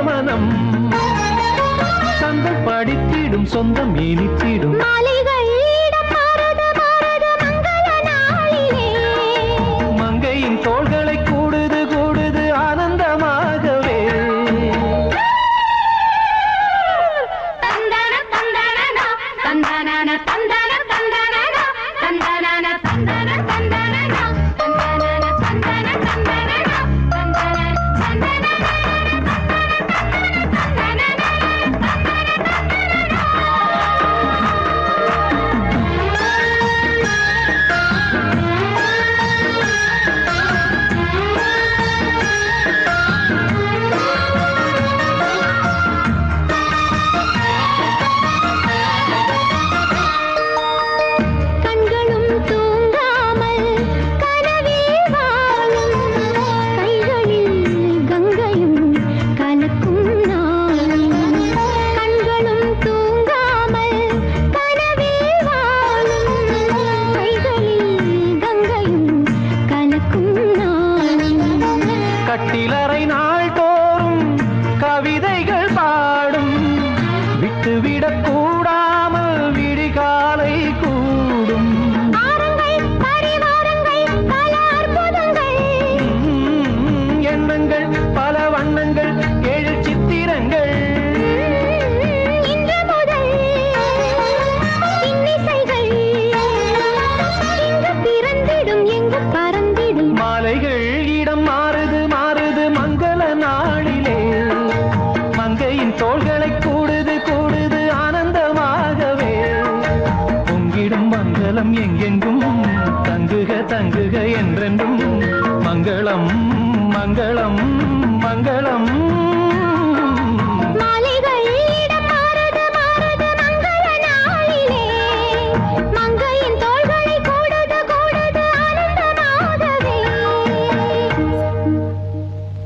கவனம் சந்தை படித்திடும் சொந்தம் இனித்திடும். விதைகள் பாடும். விட்டுவிடக்கூ മംഗളം മംഗളം.